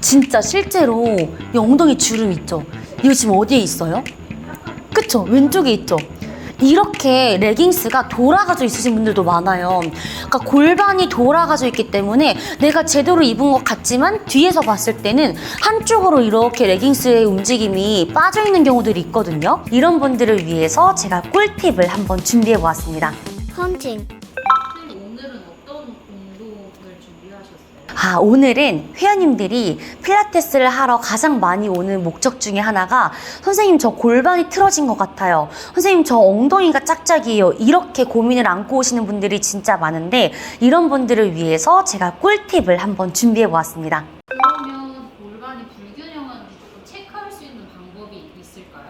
진짜 실제로 이 엉덩이 주름 있죠? 이거 지금 어디에 있어요? 그쵸? 왼쪽에 있죠? 이렇게 레깅스가 돌아가져 있으신 분들도 많아요. 그러니까 골반이 돌아가져 있기 때문에 내가 제대로 입은 것 같지만 뒤에서 봤을 때는 한쪽으로 이렇게 레깅스의 움직임이 빠져 있는 경우들이 있거든요. 이런 분들을 위해서 제가 꿀팁을 한번 준비해 보았습니다. 헌팅. 아, 오늘은 회원님들이 필라테스를 하러 가장 많이 오는 목적 중에 하나가 선생님 저 골반이 틀어진 것 같아요. 선생님 저 엉덩이가 짝짝이에요. 이렇게 고민을 안고 오시는 분들이 진짜 많은데 이런 분들을 위해서 제가 꿀팁을 한번 준비해 보았습니다. 그러면 골반이 불균형한지 조금 체크할 수 있는 방법이 있을까요?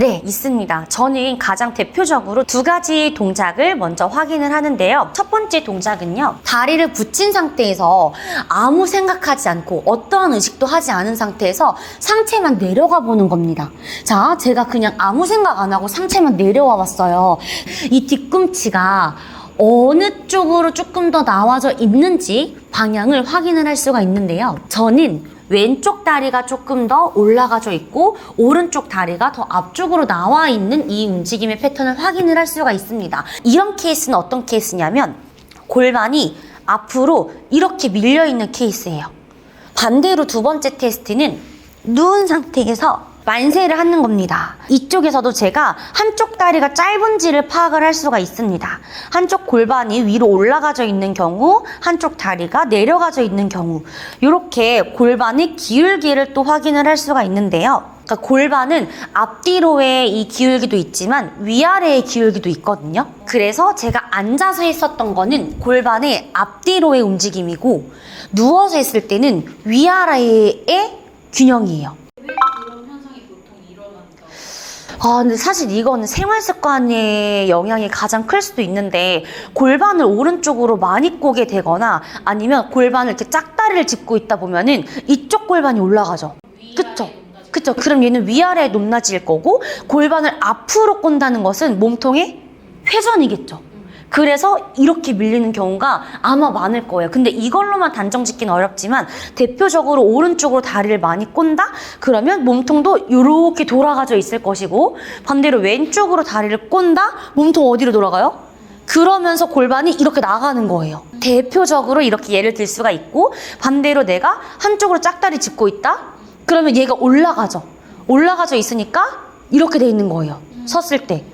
네, 있습니다. 저는 가장 대표적으로 두 가지 동작을 먼저 확인을 하는데요. 첫 번째 동작은요. 다리를 붙인 상태에서 아무 생각하지 않고 어떠한 의식도 하지 않은 상태에서 상체만 내려가 보는 겁니다. 자, 제가 그냥 아무 생각 안 하고 상체만 내려와 봤어요. 이 뒤꿈치가 어느 쪽으로 조금 더 나와져 있는지 방향을 확인을 할 수가 있는데요. 저는 왼쪽 다리가 조금 더 올라가져 있고 오른쪽 다리가 더 앞쪽으로 나와 있는 이 움직임의 패턴을 확인을 할 수가 있습니다. 이런 케이스는 어떤 케이스냐면 골반이 앞으로 이렇게 밀려 있는 케이스예요. 반대로 두 번째 테스트는 누운 상태에서 만세를 하는 겁니다. 이쪽에서도 제가 한쪽 다리가 짧은지를 파악을 할 수가 있습니다. 한쪽 골반이 위로 올라가져 있는 경우, 한쪽 다리가 내려가져 있는 경우, 이렇게 골반의 기울기를 또 확인을 할 수가 있는데요. 그러니까 골반은 앞뒤로의 이 기울기도 있지만 위아래의 기울기도 있거든요. 그래서 제가 앉아서 했었던 거는 골반의 앞뒤로의 움직임이고 누워서 했을 때는 위아래의 균형이에요. 왜 그런 현상이 보통 일어난다고? 아, 근데 사실 이거는 생활 습관의 영향이 가장 클 수도 있는데 골반을 오른쪽으로 많이 꼬게 되거나 아니면 골반을 이렇게 짝다리를 짚고 있다 보면은 이쪽 골반이 올라가죠. 그쵸? 그쵸? 그럼 얘는 위아래에 높낮일 거고 골반을 앞으로 꼰다는 것은 몸통의 회전이겠죠. 그래서 이렇게 밀리는 경우가 아마 많을 거예요. 근데 이걸로만 단정 짓기는 어렵지만 대표적으로 오른쪽으로 다리를 많이 꼰다? 그러면 몸통도 이렇게 돌아가져 있을 것이고 반대로 왼쪽으로 다리를 꼰다? 몸통 어디로 돌아가요? 그러면서 골반이 이렇게 나가는 거예요. 대표적으로 이렇게 예를 들 수가 있고 반대로 내가 한쪽으로 짝다리 짚고 있다? 그러면 얘가 올라가죠. 올라가져 있으니까 이렇게 돼 있는 거예요. 섰을 때.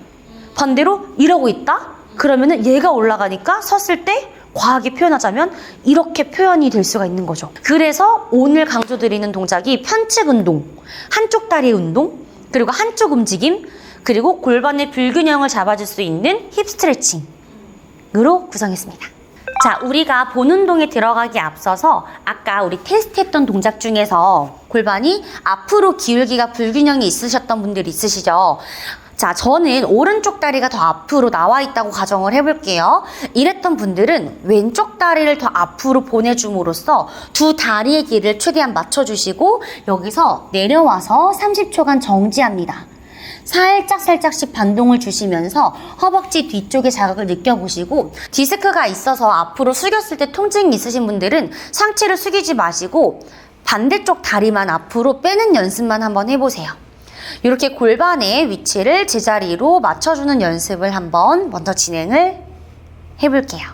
반대로 이러고 있다? 그러면은 얘가 올라가니까 섰을 때 과하게 표현하자면 이렇게 표현이 될 수가 있는 거죠. 그래서 오늘 강조드리는 동작이 편측 운동, 한쪽 다리 운동, 그리고 한쪽 움직임, 그리고 골반의 불균형을 잡아줄 수 있는 힙 스트레칭으로 구성했습니다. 자, 우리가 본 운동에 들어가기 앞서서 아까 우리 테스트했던 동작 중에서 골반이 앞으로 기울기가 불균형이 있으셨던 분들 있으시죠? 자, 저는 오른쪽 다리가 더 앞으로 나와 있다고 가정을 해볼게요. 이랬던 분들은 왼쪽 다리를 더 앞으로 보내줌으로써 두 다리의 길을 최대한 맞춰주시고 여기서 내려와서 30초간 정지합니다. 살짝 살짝씩 반동을 주시면서 허벅지 뒤쪽의 자극을 느껴보시고 디스크가 있어서 앞으로 숙였을 때 통증이 있으신 분들은 상체를 숙이지 마시고 반대쪽 다리만 앞으로 빼는 연습만 한번 해보세요. 이렇게 골반의 위치를 제자리로 맞춰주는 연습을 한번 먼저 진행을 해볼게요.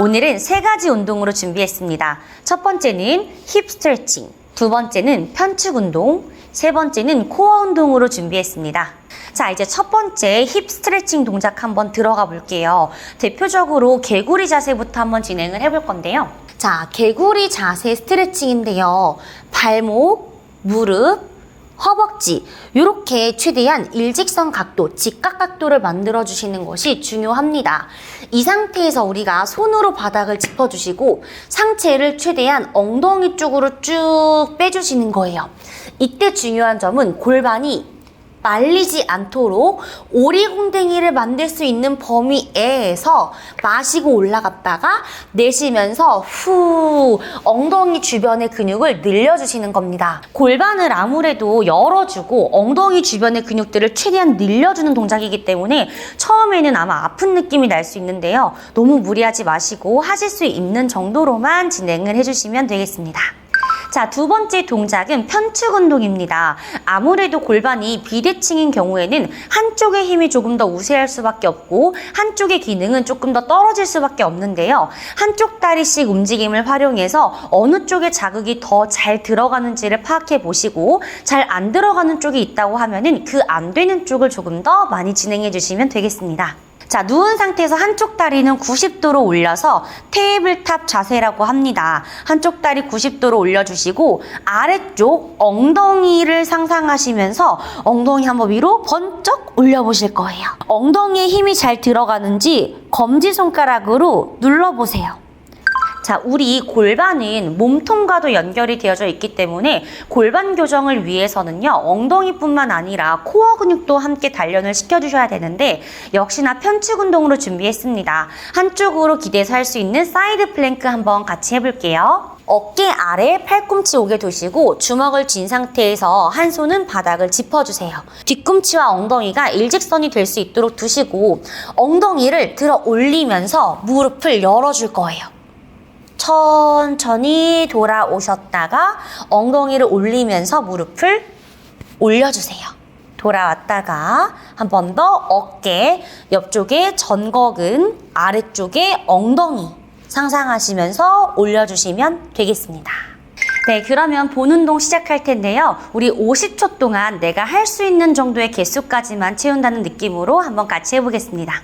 오늘은 세 가지 운동으로 준비했습니다. 첫 번째는 힙 스트레칭, 두 번째는 편측 운동, 세 번째는 코어 운동으로 준비했습니다. 자, 이제 첫 번째 힙 스트레칭 동작 한번 들어가 볼게요. 대표적으로 개구리 자세부터 한번 진행을 해볼 건데요. 자, 개구리 자세 스트레칭인데요. 발목, 무릎, 허벅지 이렇게 최대한 일직선 각도, 직각 각도를 만들어 주시는 것이 중요합니다. 이 상태에서 우리가 손으로 바닥을 짚어 주시고 상체를 최대한 엉덩이 쪽으로 쭉 빼주시는 거예요. 이때 중요한 점은 골반이 말리지 않도록 오리공댕이를 만들 수 있는 범위에서 마시고 올라갔다가 내쉬면서 후 엉덩이 주변의 근육을 늘려주시는 겁니다. 골반을 아무래도 열어주고 엉덩이 주변의 근육들을 최대한 늘려주는 동작이기 때문에 처음에는 아마 아픈 느낌이 날 수 있는데요. 너무 무리하지 마시고 하실 수 있는 정도로만 진행을 해주시면 되겠습니다. 자, 두 번째 동작은 편축 운동입니다. 아무래도 골반이 비대칭인 경우에는 한쪽의 힘이 조금 더 우세할 수밖에 없고 한쪽의 기능은 조금 더 떨어질 수밖에 없는데요. 한쪽 다리씩 움직임을 활용해서 어느 쪽에 자극이 더 잘 들어가는지를 파악해 보시고 잘 안 들어가는 쪽이 있다고 하면은 그 안 되는 쪽을 조금 더 많이 진행해 주시면 되겠습니다. 자, 누운 상태에서 한쪽 다리는 90도로 올려서 테이블탑 자세라고 합니다. 한쪽 다리 90도로 올려주시고 아래쪽 엉덩이를 상상하시면서 엉덩이 한번 위로 번쩍 올려보실 거예요. 엉덩이에 힘이 잘 들어가는지 검지손가락으로 눌러보세요. 자, 우리 골반은 몸통과도 연결이 되어져 있기 때문에 골반 교정을 위해서는요, 엉덩이뿐만 아니라 코어 근육도 함께 단련을 시켜주셔야 되는데, 역시나 편측 운동으로 준비했습니다. 한쪽으로 기대서 할 수 있는 사이드 플랭크 한번 같이 해볼게요. 어깨 아래 팔꿈치 오게 두시고 주먹을 쥔 상태에서 한 손은 바닥을 짚어주세요. 뒤꿈치와 엉덩이가 일직선이 될 수 있도록 두시고 엉덩이를 들어 올리면서 무릎을 열어줄 거예요. 천천히 돌아오셨다가 엉덩이를 올리면서 무릎을 올려주세요. 돌아왔다가 한 번 더 어깨, 옆쪽에 전거근, 아래쪽에 엉덩이 상상하시면서 올려주시면 되겠습니다. 네, 그러면 본 운동 시작할 텐데요. 우리 50초 동안 내가 할 수 있는 정도의 개수까지만 채운다는 느낌으로 한번 같이 해보겠습니다.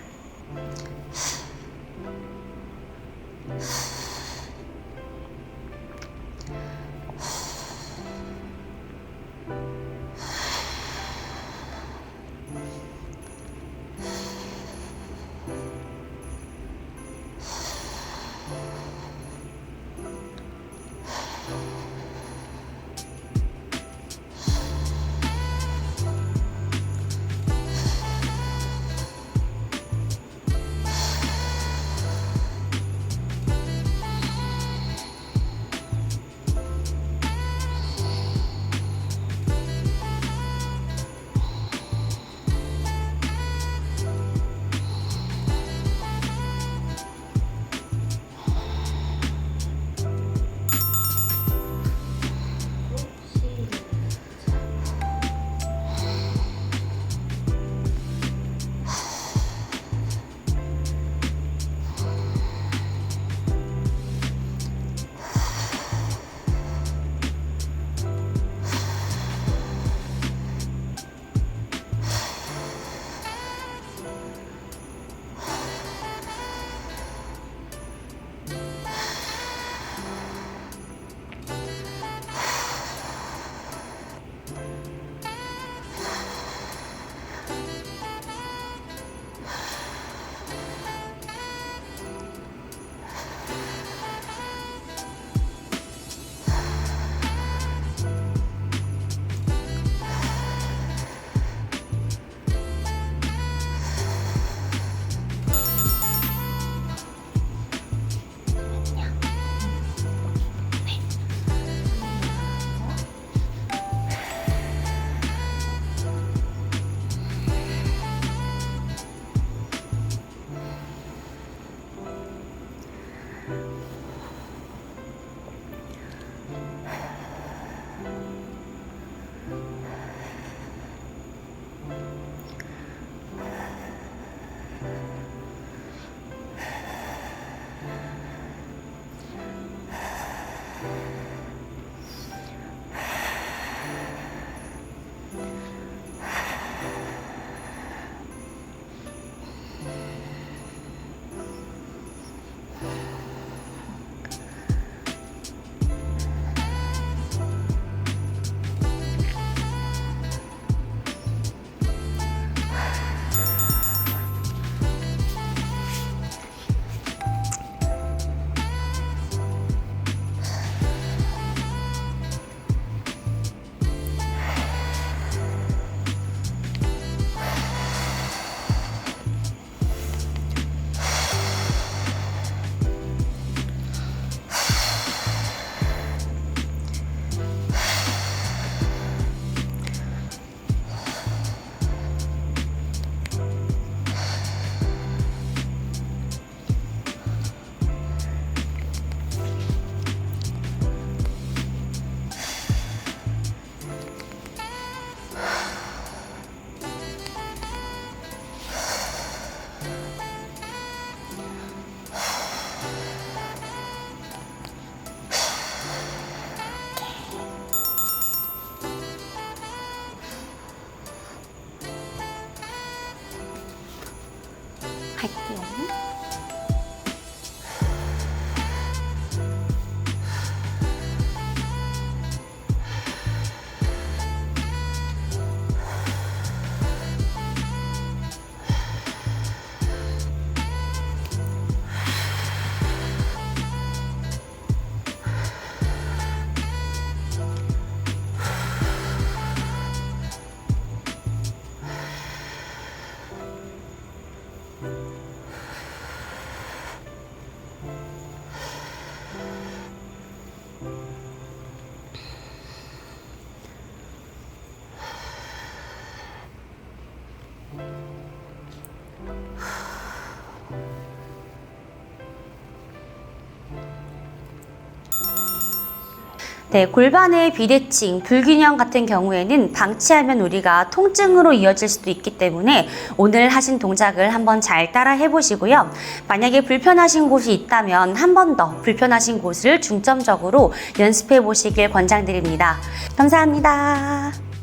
할게요. 네, 골반의 비대칭, 불균형 같은 경우에는 방치하면 우리가 통증으로 이어질 수도 있기 때문에 오늘 하신 동작을 한번 잘 따라 해보시고요. 만약에 불편하신 곳이 있다면 한 번 더 불편하신 곳을 중점적으로 연습해 보시길 권장드립니다. 감사합니다.